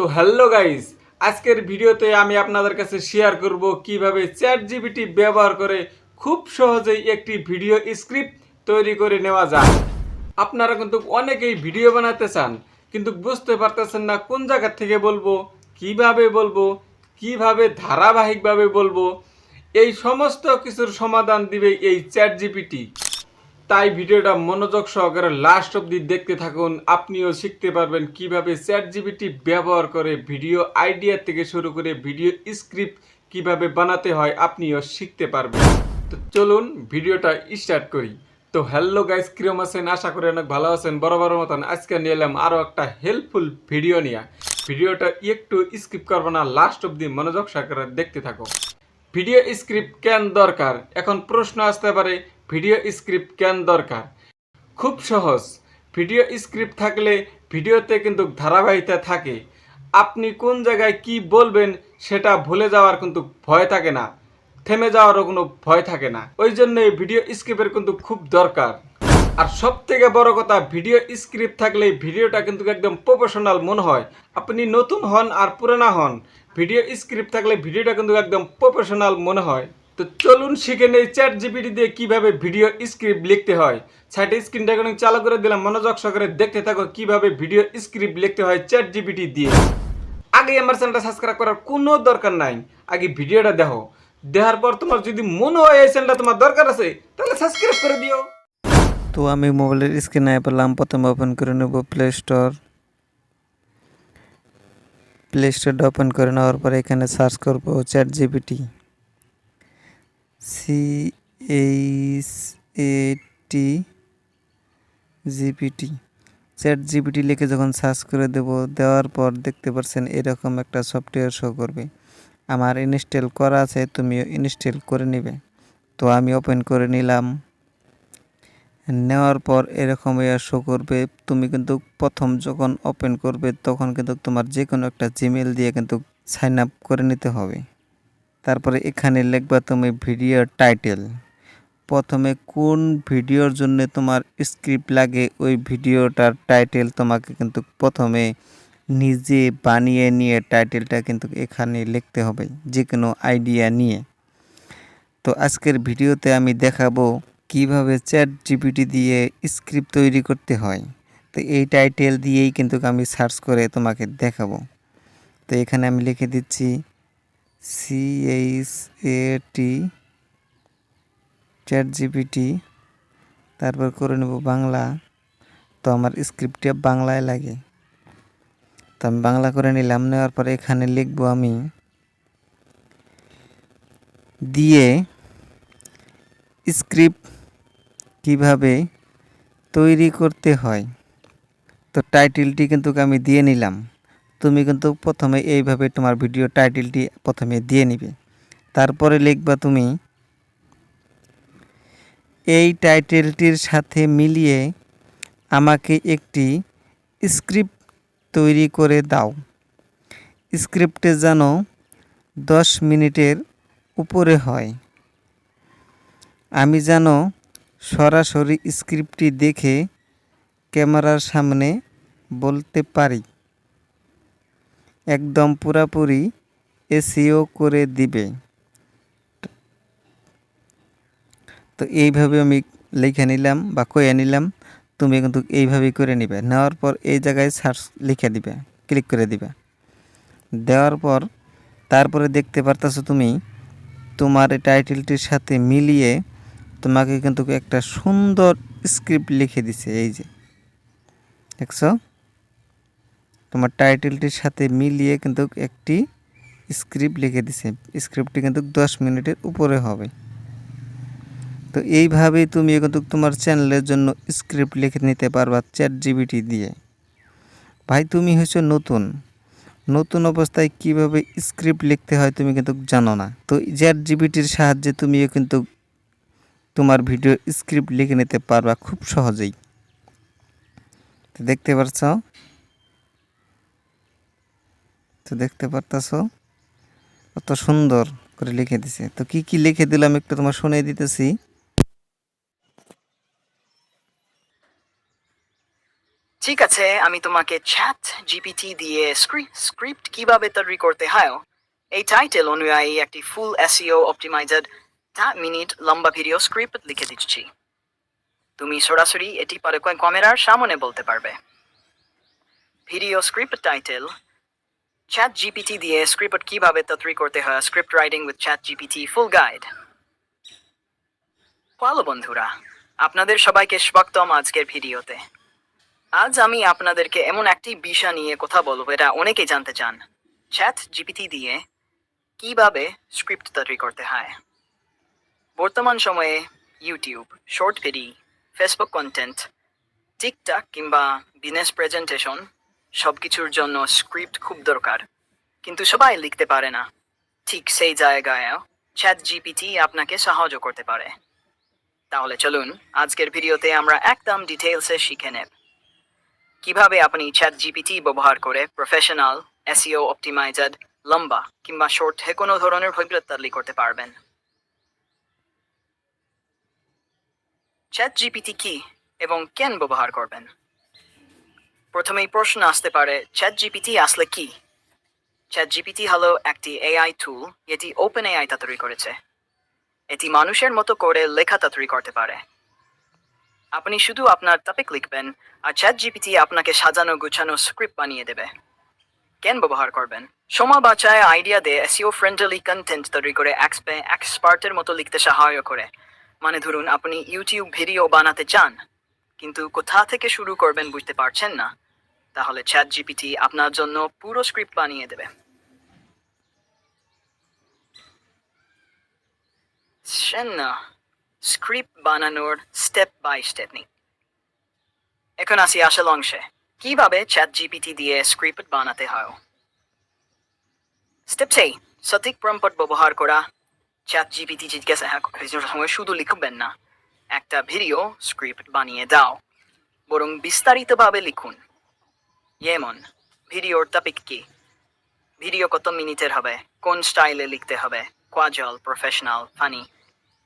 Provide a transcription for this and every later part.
তো hello guys, আজকের ভিডিওতে আমি আপনাদের কাছে শেয়ার করব কীভাবে চ্যাট জিবিটি ব্যবহার করে খুব সহজেই একটি ভিডিও স্ক্রিপ্ট তৈরি করে নেওয়া যায়। আপনারা কিন্তু অনেকেই ভিডিও বানাতে চান, কিন্তু বুঝতে পারতেছেন না কোন জায়গা থেকে বলব, কীভাবে বলব, কীভাবে ধারাবাহিকভাবে বলব, এই সমস্ত কিছুর সমাধান দিবে এই চ্যাট জিপিটি তাই ভিডিওটা মনোযোগ সহকারে লাস্ট অব্দি দেখতে থাকুন। আপনিও শিখতে পারবেন কীভাবে চ্যাট জিবিটি ব্যবহার করে ভিডিও আইডিয়া থেকে শুরু করে ভিডিও স্ক্রিপ্ট কীভাবে বানাতে হয়, আপনিও শিখতে পারবেন। তো চলুন ভিডিওটা স্টার্ট করি। তো হ্যালো গাইস কিরম আছেন? আশা করি অনেক ভালো আছেন। বরাবর মতন আজকে নিয়ে এলাম আরও একটা হেল্পফুল ভিডিও নিয়ে। ভিডিওটা একটু স্কিপ করব না লাস্ট অব্দি মনোযোগ সহকারে দেখতে থাকো ভিডিও স্ক্রিপ্ট কেন দরকার? এখন প্রশ্ন আসতে পারে ভিডিও স্ক্রিপ্ট কেন দরকার? খুব সহজ। ভিডিও স্ক্রিপ্ট থাকলে ভিডিওতে কিন্তু ধারাবাহিকতা থাকে। আপনি কোন জায়গায় কি বলবেন সেটা ভুলে যাওয়ার কিন্তু ভয় থাকে না। থেমে যাওয়ারও কোনো ভয় থাকে না। ওই জন্য ভিডিও স্ক্রিপ্টের কিন্তু খুব দরকার। আর সব থেকে বড় কথা, ভিডিও স্ক্রিপ্ট থাকলে ভিডিওটা কিন্তু একদম প্রফেশনাল মনে হয়। আপনি নতুন হন আর পুরানা হন। ভিডিও স্ক্রিপ্ট থাকলে ভিডিওটা কিন্তু একদম প্রফেশনাল মনে হয়। তো চলুন শিখে নেই চ্যাট জিপিটি দিয়ে কীভাবে ভিডিও স্ক্রিপ্ট লিখতে হয়। সাইটে স্ক্রিন রেকর্ডিং চালু করে দিলাম, মনোযোগ সহকারে দেখতে থাকো কীভাবে ভিডিও স্ক্রিপ্ট লিখতে হয় চ্যাট জিপিটি দিয়ে। আগে আমার চ্যানেলটা সাবস্ক্রাইব করার কোনো দরকার নাই, আগে ভিডিওটা দেখো। দেখার পর তোমার যদি মনে হয় এই চ্যানেলটা তোমার দরকার আছে, তাহলে সাবস্ক্রাইব করে দিও। তো আমি মোবাইলের স্ক্রিন স্ক্রিনে পেলাম, প্রথমে ওপেন করে নেব প্লে স্টোর প্লে স্টোরটা ওপেন করে নেওয়ার পরে এখানে সার্চ করব chat GPT C H A T GPT chat GPT লিখে যখন সার্চ করে দেব, দেওয়ার পর দেখতে পাচ্ছেন এরকম একটা সফটওয়্যার শো করবে। আমার ইনস্টল করা আছে, তুমিও ইনস্টল করে নেবে। তো আমি ওপেন করে নিলাম। নেওয়ার পর এরকম শো করবে। তুমি কিন্তু প্রথম যখন ওপেন করবে, তখন কিন্তু তোমার যে কোনো একটা জিমেল দিয়ে কিন্তু সাইন আপ করে নিতে হবে। তারপরে এখানে লিখবা তুমি ভিডিও টাইটেল প্রথমে কোন ভিডিওর জন্য তোমার স্ক্রিপ্ট লাগে, ওই ভিডিওটার টাইটেল তোমাকে কিন্তু প্রথমে নিজে বানিয়ে নিয়ে টাইটেলটা কিন্তু এখানে লিখতে হবে যে কোনো আইডিয়া নিয়ে। তো আজকের ভিডিওতে আমি দেখাবো কীভাবে চ্যাট জিপিটি দিয়ে স্ক্রিপ্ট তৈরি করতে হয়। তো এই টাইটেল দিয়েই কিন্তু আমি সার্চ করে তোমাকে দেখাবো। তো এখানে আমি লিখে দিচ্ছি C H A T chat GPT তারপর করে নেব বাংলা। তো আমার স্ক্রিপ্টটা বাংলায় লাগে। তো আমি বাংলা করে নিলাম, নেওয়ার পরে এখানে লিখব আমি, দিয়ে স্ক্রিপ্ট কীভাবে তৈরি করতে হয়। তো টাইটেলটি কিন্তু আমি দিয়ে নিলাম। তুমি কিন্তু প্রথমে এইভাবে তোমার ভিডিও টাইটেলটি প্রথমে দিয়ে নিবে। তারপরে লিখবা তুমি, এই টাইটেলটির সাথে মিলিয়ে আমাকে একটি স্ক্রিপ্ট তৈরি করে দাও। স্ক্রিপ্টে যেন দশ মিনিটের উপরে হয়। আমি যেন সরাসরি স্ক্রিপ্টটি দেখে ক্যামেরার সামনে বলতে পারি। একদম পুরাপুরি এসিও করে দিবে। তো এইভাবে আমি লিখে নিলাম বা কয়ে নিলাম, তুমি কিন্তু এইভাবেই করে নিবে। নেওয়ার পর এই জায়গায় সার্চ লিখে দিবে, ক্লিক করে দিবে। দেওয়ার পর তারপরে দেখতে পারতেছো তুমি, তোমার এই টাইটেলটির সাথে মিলিয়ে তোমাকে কিন্তু একটা সুন্দর স্ক্রিপ্ট লিখে দিছে, এই যে। দেখছ? তোমার টাইটেলটির সাথে মিলিয়ে কিন্তু একটি স্ক্রিপ্ট লিখে দিছে। স্ক্রিপ্টটি কিন্তু দশ মিনিটের উপরে হবে। তো এইভাবেই তুমি কিন্তু তোমার চ্যানেলের জন্য স্ক্রিপ্ট লিখে নিতে পারবা চ্যাট জিবিটি দিয়ে। ভাই, তুমি হয়েছো নতুন। নতুন অবস্থায় কীভাবে স্ক্রিপ্ট লিখতে হয় তুমি কিন্তু জানো না। তো চ্যাট জিবিটির সাহায্যে তুমিও কিন্তু তোমার ভিডিও স্ক্রিপ্ট লিখে নিতে পারবা খুব সহজেই। দেখতে পারছ? তো দেখতে পারতাছ? কত সুন্দর করে লিখে দিছে। তো কি কি লিখে দিলাম একটু তোমার শুনে দিতেছি। ঠিক আছে, আমি তোমাকে চ্যাট জিপিটি দিয়ে স্ক্রিপ্ট কীভাবে তৈরি করতে হয়? এই টাইটেল অনুযায়ী একটি ফুল এসইও অপটিমাইজড মিনিট লম্বা ভিডিও স্ক্রিপ্ট লিখে দিচ্ছি। তুমি সরাসরি এটি পরে ক্যামেরার সামনে বলতে পারবে। Video script title chat GPT দিয়ে স্ক্রিপ্ট কীভাবে তৈরি করতে হয়? Script writing with chat GPT full guide ভালো বন্ধুরা। আপনাদের সবাইকে স্বাগতম আজকের ভিডিওতে। আজ আমি আপনাদেরকে এমন একটি বিষয় নিয়ে কথা বলব, এটা অনেকেই জানতে চান। চ্যাট জিপিটি দিয়ে কীভাবে স্ক্রিপ্ট তৈরি করতে হয়? বর্তমান সময়ে YouTube short video Facebook content TikTok কিংবা বিজনেস প্রেজেন্টেশন সব কিছুর জন্য স্ক্রিপ্ট খুব দরকার। কিন্তু সবাই লিখতে পারে না। ঠিক সেই জায়গায়ও চ্যাট জিপিটি আপনাকে সাহায্য করতে পারে। তাহলে চলুন, আজকের ভিডিওতে আমরা একদম ডিটেলসে শিখে নেব। কীভাবে আপনি চ্যাট জিপিটি ব্যবহার করে প্রফেশনাল এসিও অপটিমাইজড লম্বা কিংবা শর্ট যে কোনো ধরনের তৈরি করতে পারবেন। চ্যাট জিপিটি কি এবং কেন ব্যবহার করবেন? প্রথমেই প্রশ্ন আসতে পারে চ্যাট জিপিটি আসলে কি? চ্যাট জিপিটি হলো একটি এআই টুল এটি ওপেন এআই তৈরি করেছে। এটি মানুষের মতো করে লেখা তৈরি করতে পারে। আপনি শুধু আপনার টপিক লিখবেন, আর চ্যাট জিপিটি আপনাকে সাজানো গুছানো স্ক্রিপ্ট বানিয়ে দেবে। কেন ব্যবহার করবেন? সময় বাঁচায় আইডিয়া দিয়ে এসিও ফ্রেন্ডলি কন্টেন্ট তৈরি করে এক্সপে এক্সপার্টের মতো লিখতে সাহায্য করে। মানে ধরুন, আপনি ইউটিউব ভিডিও বানাতে চান কিন্তু কোথা থেকে শুরু করবেন বুঝতে পারছেন না। তাহলে চ্যাট জিপিটি আপনার জন্য পুরো স্ক্রিপ্ট বানিয়ে দেবে। স্ক্রিপ্ট বানানোর স্টেপ বাই স্টেপ নিই। এখন আসি আসল অংশে। কীভাবে চ্যাট জিপিটি দিয়ে স্ক্রিপ্ট বানাতে হয়? স্টেপ সেই সঠিক প্রম্পট ব্যবহার করা। চ্যাট জিপিটি জিজ্ঞাসা করার সময় শুধু লিখবেন না। একটা ভিডিও স্ক্রিপ্ট বানিয়ে দাও। বরং বিস্তারিতভাবে লিখুন। যেমন ভিডিওর টপিক কি? ভিডিও কত মিনিটের হবে? কোন স্টাইলে লিখতে হবে? Casual professional funny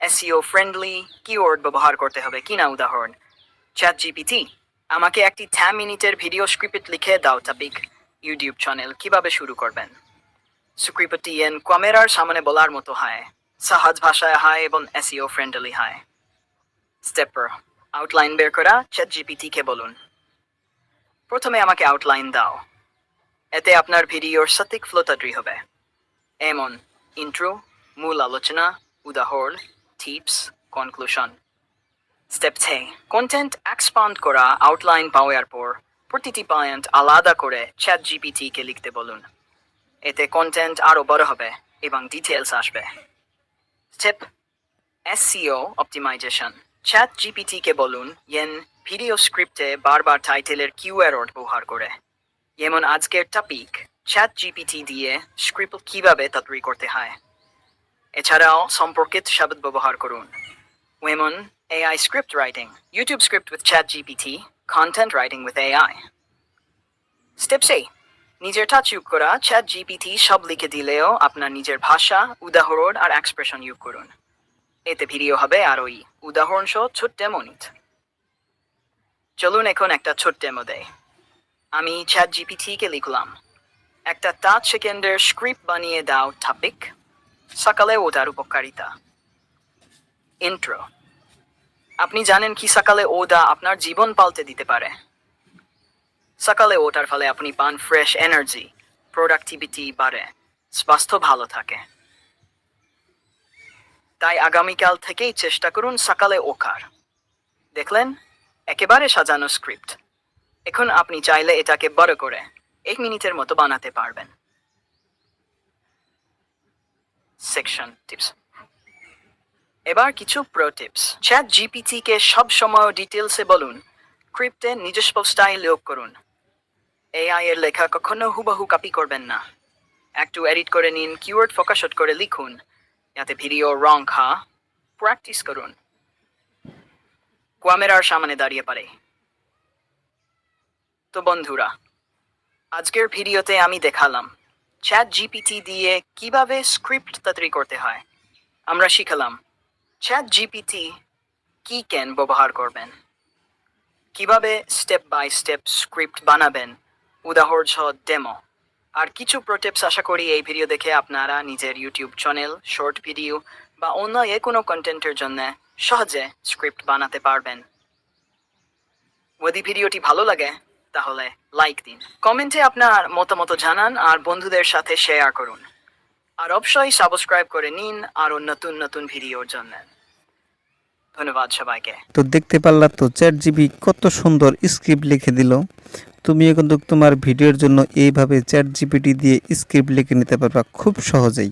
SEO friendly keyword ব্যবহার করতে হবে। কিনা উদাহরণ? চ্যাট জিপিটি আমাকে একটি থ্যা মিনিটের ভিডিও স্ক্রিপ্ট লিখে দাও টপিক ইউটিউব চ্যানেল কীভাবে শুরু করবেন? স্ক্রিপ্টটি এন ক্যামেরার সামনে বলার মতো হয়। সহজ ভাষায় হয় এবং এসিও ফ্রেন্ডলি হয়। স্টেপার আউটলাইন বের করা চ্যাট জিপিটিকে বলুন। প্রথমে আমাকে আউটলাইন দাও। এতে আপনার ভিডিওর সঠিক ফ্লো তৈরি হবে। এমন ইন্ট্রো মূল আলোচনা, উদাহরণ tips conclusion step three content expand করা আউটলাইন পাওয়ার পর প্রতিটি পয়েন্ট আলাদা করে চ্যাট জিপিটিকে লিখতে বলুন। এতে কন্টেন্ট আরও বড় হবে এবং ডিটেলস আসবে। স্টেপ এসসিও অপটিমাইজেশন চ্যাট জিপিটিকে বলুন ইয়েন ভিডিও স্ক্রিপ্টে বারবার টাইটেলের কিউ এরর ব্যবহার করে। যেমন আজকের টপিক চ্যাট জিপিটি দিয়ে স্ক্রিপ্ট কীভাবে তৈরি করতে হয়। এছাড়াও সম্পর্কিত শব্দ ব্যবহার করুন। যেমন AI script writing YouTube script with chat GPT content writing with AI step সেই নিজের টাচ ইউজ করা চ্যাট জিপিটি সব লিখে দিলেও আপনার নিজের ভাষা, উদাহরণ আর এক্সপ্রেশন ইউজ করুন। এতে ভিডিও হবে আর ওই উদাহরণ সহ ছোট্ট মনিত চলুন এখন একটা ছোট্ট ডেমো দেয় আমি চ্যাট জিপিটিকে লিখলাম। একটা পাঁচ সেকেন্ডের স্ক্রিপ্ট বানিয়ে দাও টপিক সকালে ওটার উপকারিতা। ইন্ট্রো আপনি জানেন কি সকালে ওদা আপনার জীবন পাল্টে দিতে পারে। সকালে ওটার ফলে আপনি পান ফ্রেশ এনার্জি প্রোডাক্টিভিটি বাড়ে, স্বাস্থ্য ভালো থাকে। তাই আগামীকাল থেকেই চেষ্টা করুন সকালে ওঠার। দেখলেন? একেবারে সাজানো স্ক্রিপ্ট এখন আপনি চাইলে এটাকে বড় করে এক মিনিটের মতো বানাতে পারবেন। সেকশন টিপস এবার কিছু প্রো টিপস চ্যাট জিপিটি কে সব সময় ডিটেলসে বলুন ক্রিপ্টে নিজস্ব স্টাইল যোগ করুন। এআই এর লেখা কখনো হুবহু কপি করবেন না। একটু এডিট করে নিন কিওয়ার্ড ফোকাস করে লিখুন। যাতে ভিডিও রং খা প্র্যাকটিস করুন ক্যামেরার সামনে দাঁড়িয়ে পারে তো বন্ধুরা আজকের ভিডিওতে আমি দেখালাম চ্যাট জিপিটি দিয়ে কীভাবে স্ক্রিপ্ট তৈরি করতে হয় আমরা শিখালাম চ্যাট জিপিটি কি কেন ব্যবহার করবেন কীভাবে স্টেপ বাই স্টেপ স্ক্রিপ্ট বানাবেন উদাহরণ ডেমো আর কিছু প্রোটেপস আশা করি এই ভিডিও দেখে আপনারা নিজের ইউটিউব চ্যানেল শর্ট ভিডিও বা অন্য যে কোনো কন্টেন্টের জন্য সহজে স্ক্রিপ্ট বানাতে পারবেন। যদি ভিডিওটি ভালো লাগে, তাহলে লাইক দিন। কমেন্টে আপনার মতামত জানান আর বন্ধুদের সাথে শেয়ার করুন। আর অবশ্যই সাবস্ক্রাইব করে নিন আরও নতুন নতুন ভিডিওর জন্য। ধন্যবাদ সবাইকে। তো দেখতে পারলা তো চ্যাট জিবি কত সুন্দর স্ক্রিপ্ট লিখে দিল। তুমিও এখন তোমার ভিডিওর জন্য এইভাবে চ্যাট জিপিটি দিয়ে স্ক্রিপ্ট লিখে নিতে পারবা খুব সহজেই।